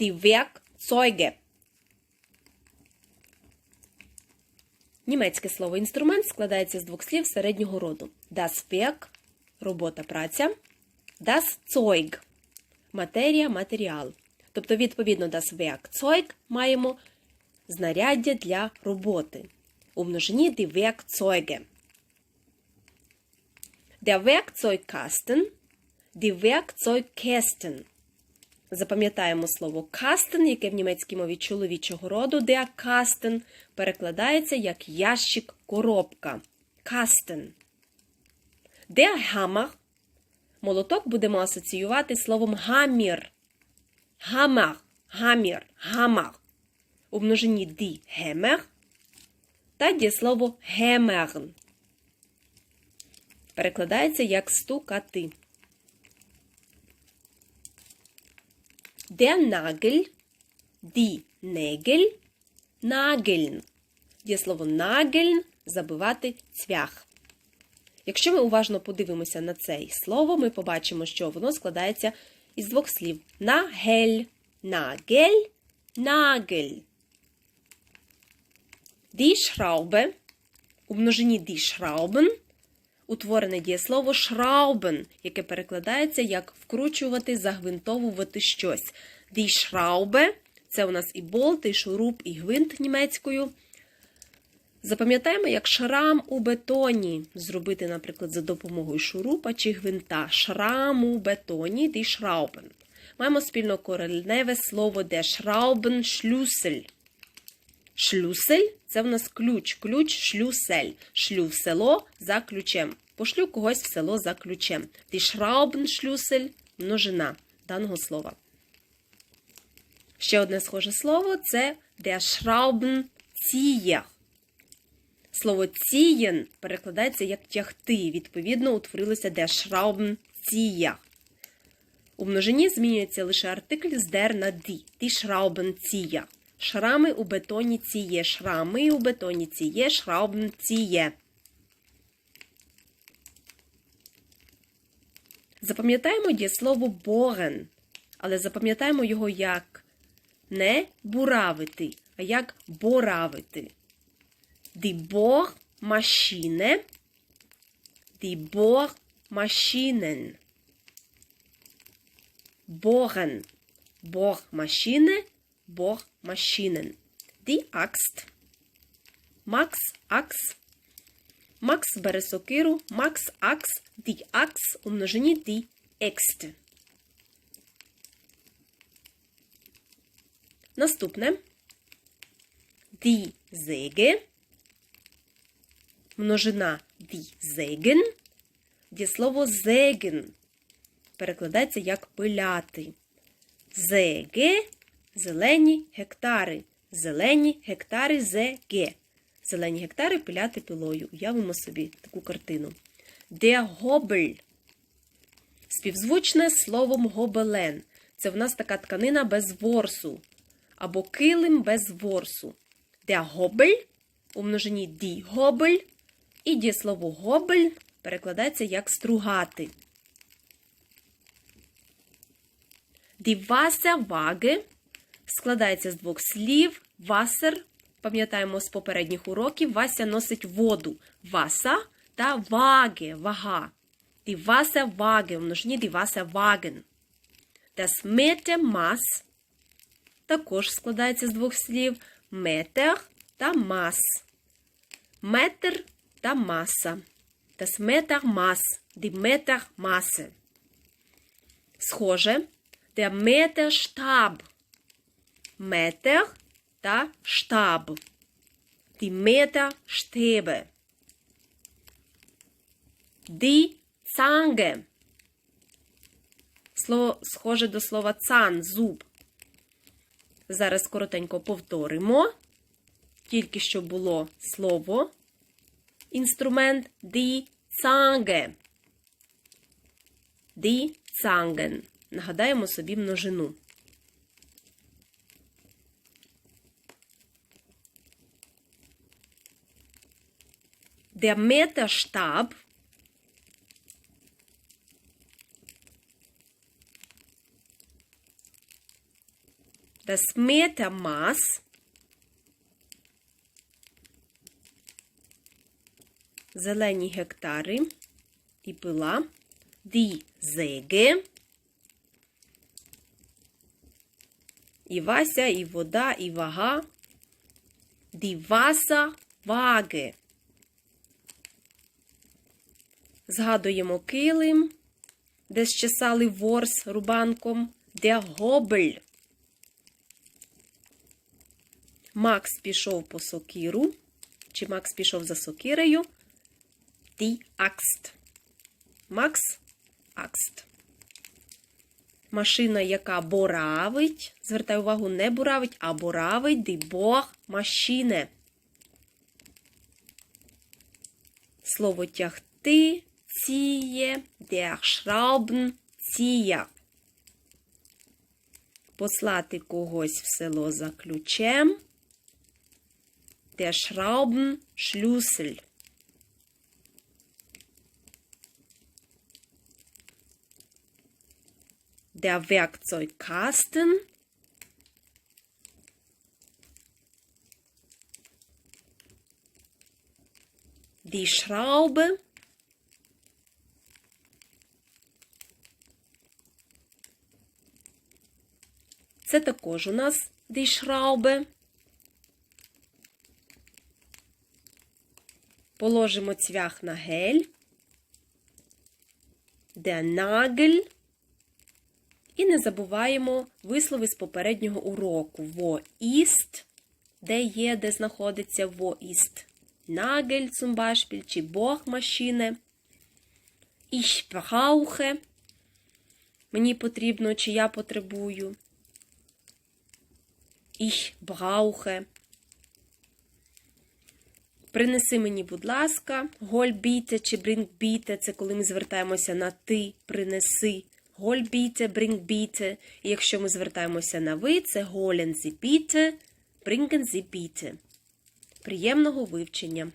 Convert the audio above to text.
Die Werkzeuge. Німецьке слово інструмент складається з двох слів середнього роду. Das Werk – робота, праця. Das Zeug – матерія, матеріал. Тобто, відповідно, das Werkzeug маємо знаряддя для роботи. У множині die Werkzeuge. Der Werkzeugkasten, die Werkzeugkästen. Запам'ятаємо слово кастен, яке в німецькій мові чоловічого роду, der Kasten перекладається як ящик коробка. Кастен. Der Hammer. Молоток будемо асоціювати словом гамір. Гамар, гамір, гамар. У множині die Hammer та дієслово гемерн. Перекладається як стукати. Der Nagel, die Nägel, nageln. Дієслово nageln – забивати цвях. Якщо ми уважно подивимося на це слово, ми побачимо, що воно складається із двох слів: нагель, нагель, нагель. Die Schraube, у множині die Schrauben, утворене дієслово Schrauben, яке перекладається як вкручувати, загвинтовувати щось. Die Schraube – це у нас і болт, і шуруп, і гвинт німецькою. Запам'ятаємо, як шрам у бетоні зробити, наприклад, за допомогою шурупа чи гвинта. Шрам у бетоні, die Schrauben. Маємо спільно кореневе слово der Schrauben Schlüssel. Шлюсель це в нас ключ, ключ, шлюсель. Шлю в село за ключем. Пошлю когось в село за ключем. Die Schraubenschlüssel – множина даного слова. Ще одне схоже слово це der Schraubenzieher. Слово ziehen перекладається як тягти. Відповідно, утворилося der Schraubenzieher. У множині змінюється лише артикль з der на die. Die Schraubenzieher. Шрами у бетоні ціє. Шрами у бетоні ціє. Шраубен ціє. Запам'ятаємо дієслово борен, але запам'ятаємо його як не буравити, а як боравити. Die Bohrmaschine, die Bohrmaschinen. Bohren, Bohrmaschine, Bohrmaschinen. Die Axt. Max Ax. Макс бере сокиру, Макс Акс, die Ax у множині die Екст. Наступне die Säge. Множина die Sägen. Дієслово sägen перекладається як пиляти. Зеге зелені гектари. Зелені гектари зеге. Зелені гектари пиляти пилою. Уявимо собі таку картину. Der Hobel. Співзвучне словом гобелен. Це в нас така тканина без ворсу. Або килим без ворсу. Der Hobel у множині die Hobel. І дієслово гобель перекладається як стругати. Die Wasserwaage складається з двох слів. Wasser, пам'ятаємо з попередніх уроків, Вася носить воду. Васа та ваге, вага. Die Wasserwaage, в множині die Wasserwagen. Das Metermaß також складається з двох слів. Метр та мас. Метр та маса. Das Metermaß, die Metermasse. Схоже, der Meterstab. Метр та штаб. Die Meterstäbe. Die Zange. Слово схоже до слова цан, зуб. Зараз коротенько повторимо. Тільки що було слово. Інструмент die Zange. Die Zangen. Нагадаємо собі множину. Der Meterstab Das Metermaß зелені гектари і пила. Die Säge і Вася, і вода, і вага. Die Wasserwaage. Згадуємо килим, де щесали ворс рубанком. Der Hobel. Макс пішов по сокиру. Чи Макс пішов за сокирею? Die Axt. Макс Акст. Машина, яка боравить. Звертай увагу, не буравить, а боравить. Die Bohrmaschine. Слово тягти ціє. Der Schraubenzieher. Послати когось в село за ключем. Der Schraubenschlüssel. Der Werkzeugkasten. Die Schraube. Це також у нас die. Положимо цвях на гель. Der Nagel. І не забуваємо вислови з попереднього уроку. Wo ist, де є, де знаходиться ist. Nagel zum Beispiel, чи Bohrmaschine. Ich brauche. Мені потрібно, чи я потребую. Ich brauche. Принеси мені, будь ласка, гольбіте чи брінкбіте це коли ми звертаємося на ти, принеси. Гольбіте, брінкбіте. І якщо ми звертаємося на ви, це голензібіте, брингензібіте. Приємного вивчення!